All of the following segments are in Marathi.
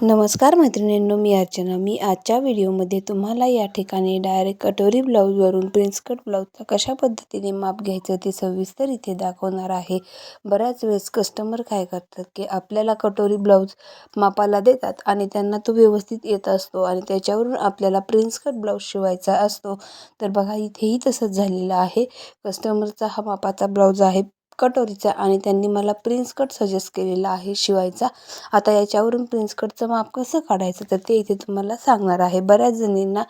नमस्कार मैत्रिणींनो मी अर्चना. मी आजच्या व्हिडिओमध्ये तुम्हाला या ठिकाणी डायरेक्ट कटोरी ब्लाऊजवरून प्रिन्स कट ब्लाऊजचा कशा पद्धतीने माप घ्यायचं ते सविस्तर इथे दाखवणार आहे. बऱ्याच वेळेस कस्टमर काय करतात की आपल्याला कटोरी ब्लाऊज मापाला देतात आणि त्यांना तो व्यवस्थित येत असतो आणि त्याच्यावरून आपल्याला प्रिन्स कट ब्लाऊज शिवायचा असतो. तर बघा इथेही तसंच झालेलं आहे. कस्टमरचा हा मापाचा ब्लाऊज आहे. कटोरीचा आणि त्यांनी मला प्रिन्स कट सजेस्ट केलेला आहे शिवायचा. आता याच्यावरून प्रिन्स कटचं माप कसं काढायचं तर ते इथे तुम्हाला सांगणार आहे. बऱ्याच जणींना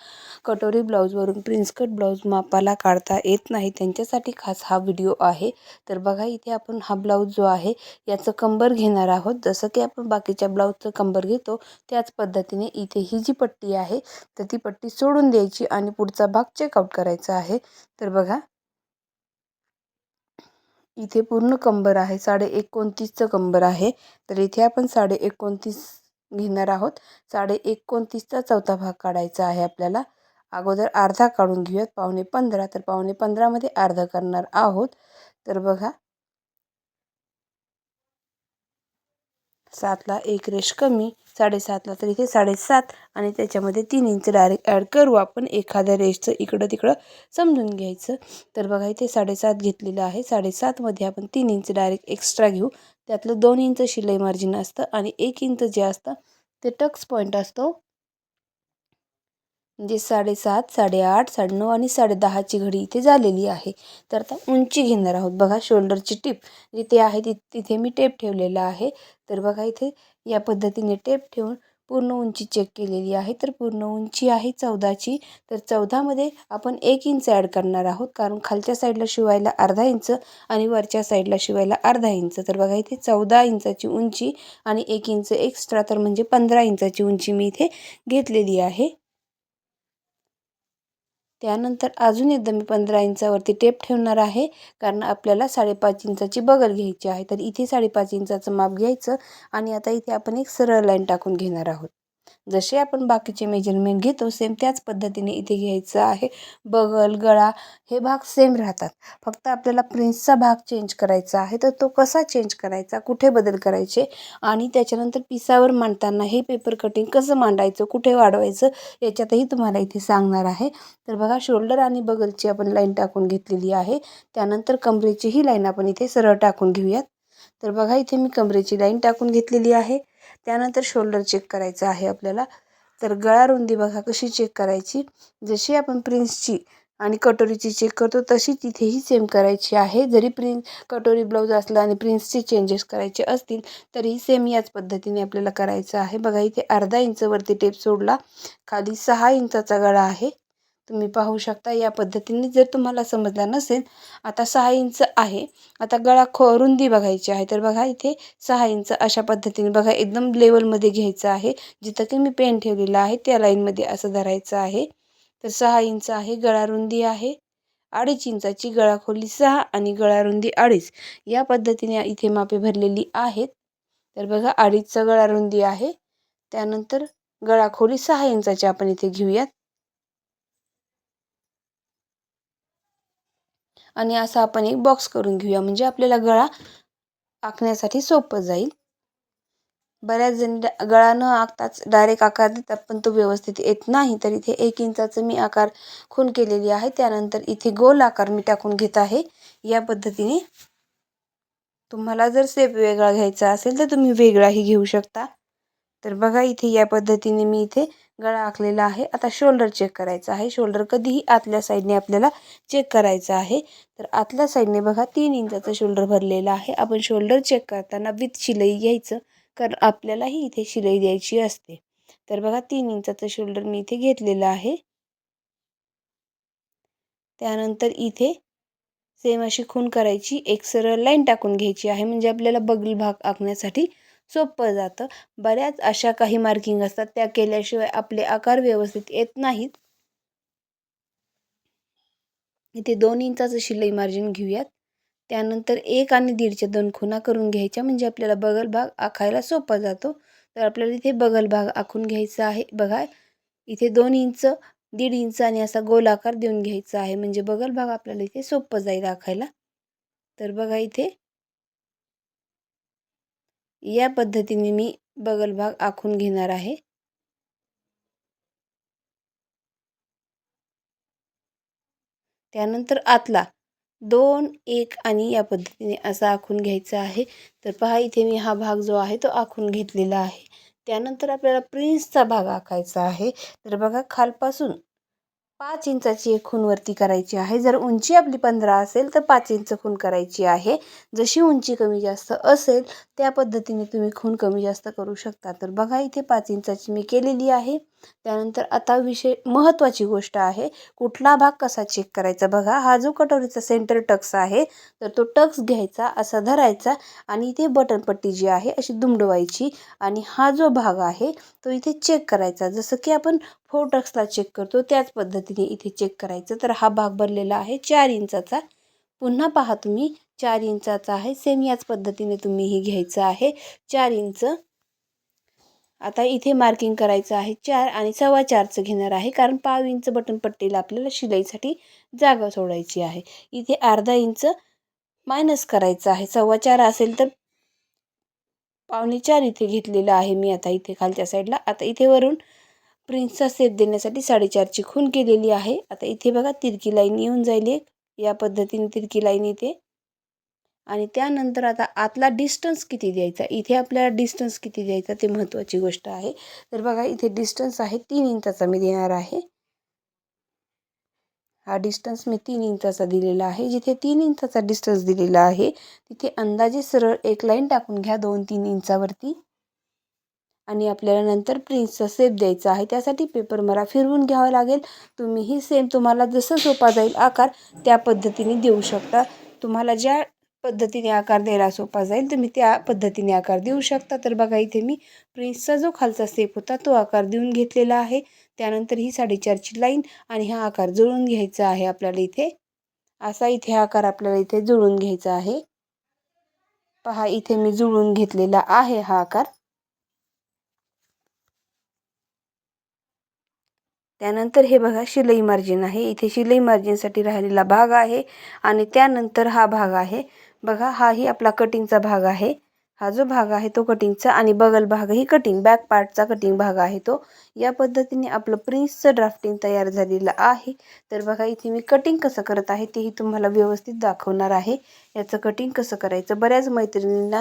कटोरी ब्लाऊजवरून प्रिन्स कट ब्लाऊज मापाला काढता येत नाही. त्यांच्यासाठी खास हा व्हिडिओ आहे. तर बघा इथे आपण हा ब्लाऊज जो आहे याचं कंबर घेणार आहोत. जसं की आपण बाकीच्या ब्लाऊजचं कंबर घेतो त्याच पद्धतीने इथे ही जी पट्टी आहे तर ती पट्टी सोडून द्यायची आणि पुढचा भाग चेकआउट करायचा आहे. तर बघा इथे पूर्ण कंबर आहे. साडे एकोणतीसचं कंबर आहे. तर इथे आपण साडे एकोणतीस घेणार आहोत. साडे एकोणतीसचा चौथा भाग काढायचा आहे आपल्याला. अगोदर अर्धा काढून घेऊयात. पावणे पंधरा. तर पावणे पंधरामध्ये अर्धा करणार आहोत. तर बघा सातला एक रेश कमी साडेसातला तर इथे साडेसात आणि त्याच्यामध्ये तीन इंच डायरेक्ट ॲड करू आपण एखाद्या रेशचं इकडं तिकडं समजून घ्यायचं. तर बघा इथे साडेसात घेतलेलं आहे. साडेसातमध्ये आपण तीन इंच डायरेक्ट एक्स्ट्रा घेऊ. त्यातलं दोन इंच शिलाई मार्जिन असतं आणि एक इंच जे असतं ते टक्स पॉईंट असतो. म्हणजे साडेसात साडेआठ साडेनऊ आणि साडेदहाची घडी इथे झालेली आहे. तर आता उंची घेणार आहोत. बघा शोल्डरची टिप जिथे आहे ति तिथे मी टेप ठेवलेला आहे. तर बघा इथे या पद्धतीने टेप ठेवून पूर्ण उंची चेक केलेली आहे. तर पूर्ण उंची आहे चौदाची. तर चौदामध्ये आपण एक इंच ॲड करणार आहोत. कारण खालच्या साईडला शिवायला अर्धा इंच आणि वरच्या साईडला शिवायला अर्धा इंच. तर बघा इथे चौदा इंचाची उंची आणि एक इंच एक्स्ट्रा तर म्हणजे पंधरा इंचाची उंची मी इथे घेतलेली आहे. त्यानंतर अजून एकदा मी पंधरा इंचावरती टेप ठेवणार आहे. कारण आपल्याला साडेपाच इंचाची बगल घ्यायची आहे. तर इथे साडेपाच इंचाचं माप घ्यायचं आणि आता इथे आपण एक सरळ लाईन टाकून घेणार आहोत. जसे आपण बाकीचे मेजरमेंट घेतो सेम त्याच पद्धतीने इथे घ्यायचं आहे. बगल गळा हे भाग सेम राहतात. फक्त आपल्याला प्रिन्सचा भाग चेंज करायचा आहे तर तो कसा चेंज करायचा कुठे बदल करायचे आणि त्याच्यानंतर पिसावर मांडताना हे पेपर कटिंग कसं मांडायचं कुठे वाढवायचं याच्यातही तुम्हाला इथे सांगणार आहे. तर बघा शोल्डर आणि बगलची आपण लाईन टाकून घेतलेली आहे. त्यानंतर कमरेची ही लाईन आपण इथे सरळ टाकून घेऊयात. तर बघा इथे मी कमरेची लाईन टाकून घेतलेली आहे. त्यानंतर शोल्डर चेक करायचं आहे आपल्याला. तर गळा रुंदी बघा कशी चेक करायची. जशी आपण प्रिन्सची आणि कटोरीची चेक करतो तशी तिथेही सेम करायची आहे. जरी प्रिन्स कटोरी ब्लाऊज असला आणि प्रिन्सचे चेंजेस करायचे असतील तरीही सेम याच पद्धतीने आपल्याला करायचं आहे. बघा इथे अर्धा इंचवरती टेप सोडला. खाली सहा इंचाचा गळा आहे. तुम्ही पाहू शकता या पद्धतीने. जर तुम्हाला समजला नसेल आता सहा इंच आहे. आता गळा खो रुंदी बघायची आहे. तर बघा इथे सहा इंच अशा पद्धतीने बघा एकदम लेवलमध्ये घ्यायचं आहे. जिथं की मी पेन ठेवलेला आहे त्या लाईनमध्ये असं धरायचं आहे. तर सहा इंच आहे गळा रुंदी आहे. अडीच इंचाची गळा खोली सहा आणि गळा रुंदी अडीच. या पद्धतीने इथे मापे भरलेली आहेत. तर बघा अडीचचा गळा रुंदी आहे. त्यानंतर गळा खोली सहा इंचाची आपण इथे घेऊयात. आणि असा आपण एक बॉक्स करून घेऊया. म्हणजे आपल्याला गळा आखण्यासाठी सोपं जाईल. बऱ्याच जण गळा न आखताच डायरेक्ट आकार देतात पण तो व्यवस्थित येत नाही. तर इथे एक इंचाचं मी आकार खून केलेली आहे. त्यानंतर इथे गोल आकार मी टाकून घेत आहे. या पद्धतीने तुम्हाला जर सेप वेगळा घ्यायचा असेल तर तुम्ही वेगळाही घेऊ शकता. तर बघा इथे या पद्धतीने मी इथे गळा आखलेला आहे. आता शोल्डर चेक करायचा आहे. शोल्डर कधीही आतल्या साईडने आपल्याला चेक करायचं आहे. तर आतल्या साईडने बघा तीन इंचाचं शोल्डर भरलेलं आहे. आपण शोल्डर चेक करताना विथ शिलाई घ्यायचं कारण आपल्यालाही इथे शिलाई द्यायची असते. तर बघा तीन इंचाचं शोल्डर मी इथे घेतलेलं आहे. त्यानंतर इथे सेम अशी खून करायची. एक सरळ लाईन टाकून घ्यायची आहे. म्हणजे आपल्याला बगल भाग आखण्यासाठी सोपं जातं. बऱ्याच अशा काही मार्किंग असतात. त्या केल्याशिवाय आपले आकार व्यवस्थित येत नाहीत. इथे दोन इंचाचं शिलाई मार्जिन घेऊयात. त्यानंतर एक आणि दीडच्या दोन खुणा करून घ्यायच्या. म्हणजे आपल्याला बगल भाग आखायला सोपा जातो. तर आपल्याला इथे बगल भाग आखून घ्यायचा आहे. बघा इथे दोन इंच दीड इंच आणि असा गोल आकार देऊन घ्यायचा आहे. म्हणजे बगल भाग आपल्याला इथे सोपं जाईल आखायला. तर बघा इथे या पद्धतीने मी बगल भाग आखून घेणार आहे. त्यानंतर आतला दोन एक आणि या पद्धतीने असा आखून घ्यायचा आहे. तर पहा इथे मी हा भाग जो आहे तो आखून घेतलेला आहे. त्यानंतर आपल्याला प्रिन्सचा भाग आखायचा आहे. तर बघा खालपासून पाच इंचाची एक खूनवरती करायची आहे. जर उंची आपली पंधरा असेल तर पाच इंच खून करायची आहे. जशी उंची कमी जास्त असेल त्या पद्धतीने तुम्ही खून कमी जास्त करू शकता. तर बघा इथे पाच इंचाची मी केलेली आहे. त्यानंतर आता विषय महत्त्वाची गोष्ट आहे. कुठला भाग कसा चेक करायचा? बघा हा जो कटोरीचा सेंटर टक्स आहे तर तो टक्स घ्यायचा असा धरायचा आणि इथे बटनपट्टी जी आहे अशी दुमडवायची आणि हा जो भाग आहे तो इथे चेक करायचा. जसं की आपण फोर टक्सला चेक करतो. त्याच पद्धतीने इथे चेक करायचं. तर हा भाग भरलेला आहे. चार इंचाचा. पुन्हा पहा तुम्ही. चार इंचाचा आहे. सेम याच पद्धतीने तुम्ही ही घ्यायचं आहे. चार इंच. आता इथे मार्किंग करायचं आहे. चार आणि सव्वा चारचं घेणार आहे. कारण पाव इंच बटन पट्टीला आपल्याला शिलाईसाठी जागा सोडायची आहे. इथे अर्धा इंच मायनस करायचं आहे. सव्वा चार असेल तर पावणे चार इथे घेतलेलं आहे मी आता इथे खालच्या साईडला आता इथे वरून प्रिन्सचा सेप देण्यासाठी साडेचारची खून केलेली आहे. आता इथे बघा तिरकी लाईन येऊन जाईल एक. या पद्धतीने तिरकी लाईन येते. आणि त्यानंतर आता आतला डिस्टन्स किती द्यायचा? इथे आपल्याला डिस्टन्स किती द्यायचा? ते महत्त्वाची गोष्ट आहे. तर बघा इथे डिस्टन्स आहे तीन इंचाचा मी देणार आहे. हा डिस्टन्स मी तीन इंचाचा दिलेला आहे. जिथे तीन इंचाचा डिस्टन्स दिलेला आहे तिथे अंदाजे सरळ एक लाईन टाकून घ्या दोन तीन इंचावरती. आणि आपल्याला नंतर प्रिन्सचा सेप द्यायचा आहे. त्यासाठी पेपर मला फिरवून घ्यावा लागेल. तुम्हीही सेम तुम्हाला जसं सोपा जाईल आकार त्या पद्धतीने देऊ शकता. तुम्हाला ज्या पद्धतीने आकार द्यायला सोपा जाईल तुम्ही त्या पद्धतीने आकार देऊ शकता. तर बघा इथे मी प्रिन्सचा जो खालचा सेप होता तो आकार देऊन घेतलेला आहे. त्यानंतर ही साडेचारची लाईन आणि हा आकार जुळून घ्यायचा आहे आपल्याला इथे. असा इथे आकार आपल्याला इथे जुळून घ्यायचा आहे. पहा इथे मी जुळून घेतलेला आहे हा आकार. त्यानंतर हे बघा शिलाई मार्जिन आहे. इथे शिलाई मार्जिनसाठी राहिलेला भाग आहे आणि त्यानंतर हा भाग आहे. बघा हाही आपला कटिंगचा भाग आहे. हा जो भाग आहे तो कटिंगचा आणि बगल भागही कटिंग बॅक पार्टचा कटिंग भाग आहे तो. या पद्धतीने आपलं प्रिन्सचं ड्राफ्टिंग तयार झालेलं आहे. तर बघा इथे मी कटिंग कसं करत आहे तेही तुम्हाला व्यवस्थित दाखवणार आहे. याचं कटिंग कसं करायचं? बऱ्याच मैत्रिणींना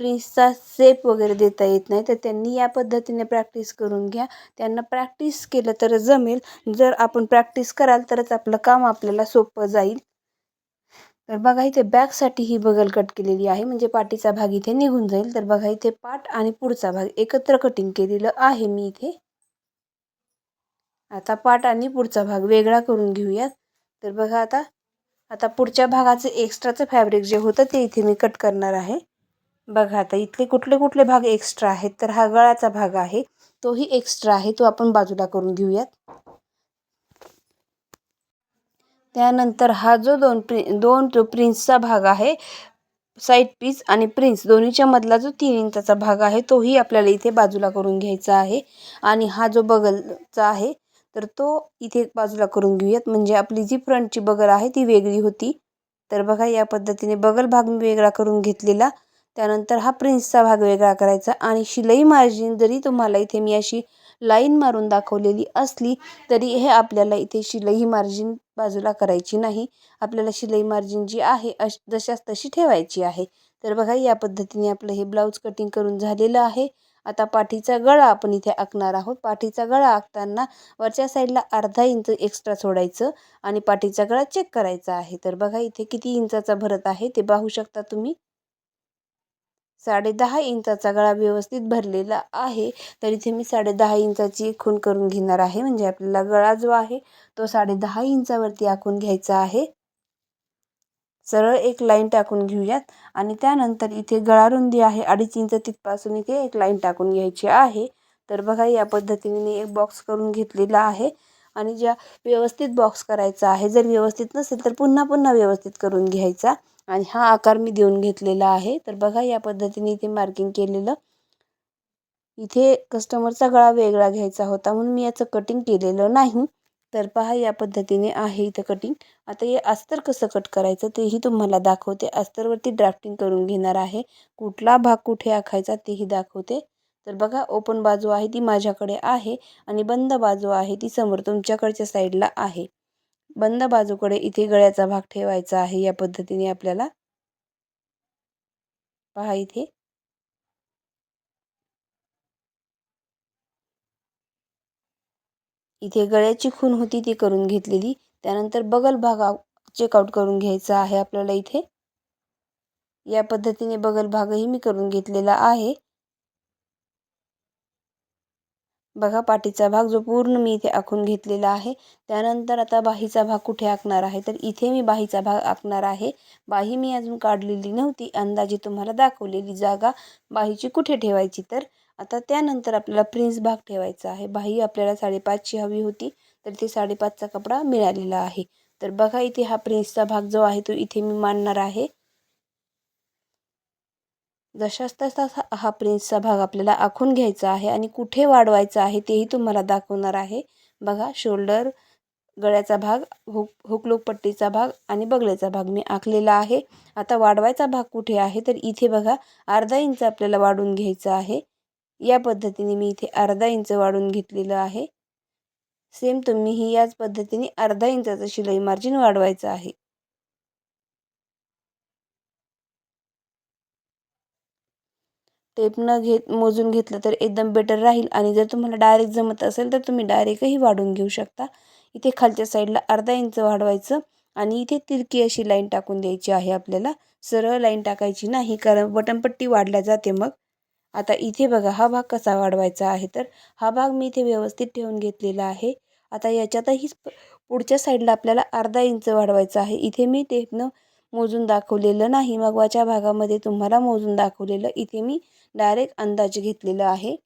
प्रिन्सचा सेप वगैरे देता येत नाही तर त्यांनी या पद्धतीने प्रॅक्टिस करून घ्या. त्यांना प्रॅक्टिस केलं तर जमेल. जर आपण प्रॅक्टिस कराल तरच आपलं काम आपल्याला सोपं जाईल. तर बघा इथे बॅकसाठी ही बगल कट केलेली आहे. म्हणजे पाठीचा भाग इथे निघून जाईल. तर बघा इथे पाठ आणि पुढचा भाग एकत्र कटिंग केलेलं आहे मी इथे. आता पाठ आणि पुढचा भाग वेगळा करून घेऊयात. तर बघा आता आता पुढच्या भागाचं एक्स्ट्राचं फॅब्रिक जे होतं ते इथे मी कट करणार आहे. बघा आता इथले कुठले कुठले भाग एक्स्ट्रा आहेत तर हा गळाचा भाग आहे. तोही एक्स्ट्रा आहे तो आपण बाजूला करून घेऊयात. त्यानंतर हा जो दोन प्रि दोन जो प्रिन्सचा भाग आहे साईड पीस आणि प्रिन्स दोन्हीच्या मधला जो तीन इंचाचा भाग आहे तोही आपल्याला इथे बाजूला करून घ्यायचा आहे. आणि हा जो बगलचा आहे तर तो इथे बाजूला करून घेऊयात. म्हणजे आपली जी फ्रंटची बगल आहे ती वेगळी होती. तर बघा या पद्धतीने बगल भाग मी वेगळा करून घेतलेला. त्यानंतर हा प्रिन्सचा भाग वेगळा करायचा. आणि शिलाई मार्जिन जरी तुम्हाला इथे मी अशी लाईन मारून दाखवलेली असली तरी हे आपल्याला इथे शिलाई मार्जिन बाजूला करायची नाही. आपल्याला शिलाई मार्जिन जी आहे अश जशाच तशी ठेवायची आहे. तर बघा या पद्धतीने आपलं हे ब्लाऊज कटिंग करून झालेलं आहे. आता पाठीचा गळा आपण इथे आखणार आहोत. पाठीचा गळा आखताना वरच्या साईडला अर्धा इंच एक्स्ट्रा सोडायचं आणि पाठीचा गळा चेक करायचा आहे. तर बघा इथे किती इंचाचा भरत आहे ते पाहू शकता तुम्ही. साडेदहा इंचाचा गळा व्यवस्थित भरलेला आहे तर इथे मी साडेदहा इंचाची खूण करून घेणार आहे. म्हणजे आपल्याला गळा जो आहे तो साडेदहा इंचावरती आखून घ्यायचा आहे. सरळ एक लाईन टाकून घेऊयात. आणि त्यानंतर इथे गळा रुंदी आहे अडीच इंच तिथपासून इथे एक लाईन टाकून घ्यायची आहे. तर बघा या पद्धतीने मी एक बॉक्स करून घेतलेला आहे. आणि ज्या व्यवस्थित बॉक्स करायचा आहे जर व्यवस्थित नसेल तर पुन्हा पुन्हा व्यवस्थित करून घ्यायचा. आणि हा आकार मी देऊन घेतलेला आहे. तर बघा या पद्धतीने इथे मार्किंग केलेलं. इथे कस्टमरचा गळा वेगळा घ्यायचा होता म्हणून मी याचं कटिंग केलेलं नाही. तर पहा या पद्धतीने आहे इथं कटिंग आता हे अस्तर कसं कट करायचं तेही तुम्हाला दाखवते. अस्तरवरती ड्राफ्टिंग करून घेणार आहे. कुठला भाग कुठे आखायचा तेही दाखवते. तर बघा ओपन बाजू आहे ती माझ्याकडे आहे आणि बंद बाजू आहे ती समोर तुमच्याकडच्या साईडला आहे. बंद बाजूकडे इथे गळ्याचा भाग ठेवायचा आहे. या पद्धतीने आपल्याला पहा इथे. इथे गळ्याची खून होती ती करून घेतलेली. त्यानंतर बगल भाग चेकआउट करून घ्यायचा आहे आपल्याला इथे. या पद्धतीने बगल भागही मी करून घेतलेला आहे. बघा पाठीचा भाग जो पूर्ण मी इथे आखून घेतलेला आहे त्यानंतर आता बाहीचा भाग कुठे आखणार आहे? तर इथे मी बाहीचा भाग आखणार आहे. बाही मी अजून काढलेली नव्हती अंदाजे तुम्हाला दाखवलेली जागा बाहीची कुठे ठेवायची? तर आता त्यानंतर आपल्याला प्रिन्स भाग ठेवायचा आहे. बाही आपल्याला साडेपाचची हवी होती तर इथे साडेपाचचा कपडा मिळालेला आहे. तर बघा इथे हा प्रिन्सचा भाग जो आहे तो इथे मी मांडणार आहे. जशास तसा हा प्रिन्सचा भाग आपल्याला आखून घ्यायचा आहे आणि कुठे वाढवायचा आहे तेही तुम्हाला दाखवणार आहे. बघा शोल्डर गळ्याचा भाग हुक हुकलूक पट्टीचा भाग आणि बगल्याचा भाग मी आखलेला आहे. आता वाढवायचा भाग कुठे आहे? तर इथे बघा अर्धा इंच आपल्याला वाढून घ्यायचं आहे. या पद्धतीने मी इथे अर्धा इंच वाढून घेतलेलं आहे. सेम तुम्हीही याच पद्धतीने अर्धा इंचाचं शिलाई मार्जिन वाढवायचं आहे. टेप न घेत मोजून घेतलं तर एकदम बेटर राहील. आणि जर तुम्हाला डायरेक्ट जमत असेल तर तुम्ही डायरेक्टही वाढवून घेऊ शकता. इथे खालच्या साईडला अर्धा इंच वाढवायचं आणि इथे तिरकी अशी लाईन टाकून द्यायची आहे आपल्याला. सरळ लाईन टाकायची नाही कारण बटनपट्टी वाढल्या जाते मग. आता इथे बघा हा भाग कसा वाढवायचा आहे तर हा भाग मी इथे व्यवस्थित ठेवून घेतलेला आहे. आता याच्यातही पुढच्या साईडला आपल्याला अर्धा इंच वाढवायचा आहे. इथे मी टेपनं मोजून दाखवलेलं नाही. मगवाच्या भागामध्ये तुम्हाला मोजून दाखवलेलं इथे मी डायरेक्ट अंदाज घेतलेलं आहे.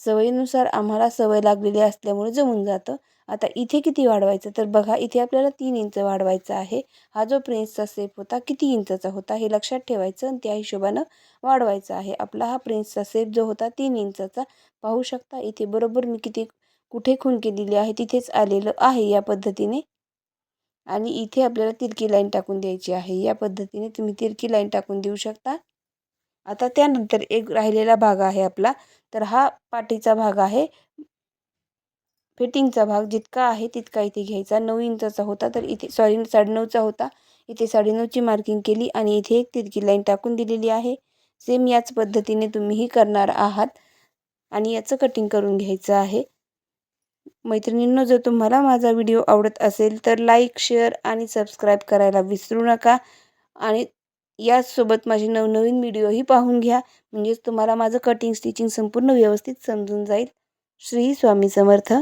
सवयीनुसार आम्हाला सवय लागलेली असल्यामुळे जमून जातं. आता इथे किती वाढवायचं? तर बघा इथे आपल्याला तीन इंच वाढवायचं आहे. हा जो प्रिन्सचा सेप होता किती इंचाचा होता हे लक्षात ठेवायचं आणि त्या हिशोबानं वाढवायचा आहे. आपला हा प्रिन्सचा सेप जो होता तीन इंचाचा. पाहू शकता इथे बरोबर मी किती कुठे खून केलेली आहे तिथेच आलेलं आहे या पद्धतीने. आणि इथे आपल्याला तिरकी लाईन टाकून द्यायची आहे. या पद्धतीने तुम्ही तिरकी लाईन टाकून देऊ शकता. आता त्यानंतर एक राहिलेला भाग आहे आपला. तर हा पाठीचा भाग आहे. फिटिंगचा भाग जितका आहे तितका इथे घ्यायचा. नऊ इंचाचा होता तर इथे सॉरी साडेनऊचा होता. इथे साडेनऊची मार्किंग केली आणि इथे एक तिरकी लाईन टाकून दिलेली आहे. सेम याच पद्धतीने तुम्हीही करणार आहात. आणि याचं कटिंग करून घ्यायचं आहे. मैत्रिणींनो जर तुम्हाला माझा व्हिडिओ आवडत असेल तर लाईक शेअर आणि सबस्क्राईब करायला विसरू नका. आणि याचसोबत माझे नवनवीन व्हिडिओही पाहून घ्या. म्हणजेच तुम्हाला माझं कटिंग स्टिचिंग संपूर्ण व्यवस्थित समजून जाईल. श्री स्वामी समर्थ.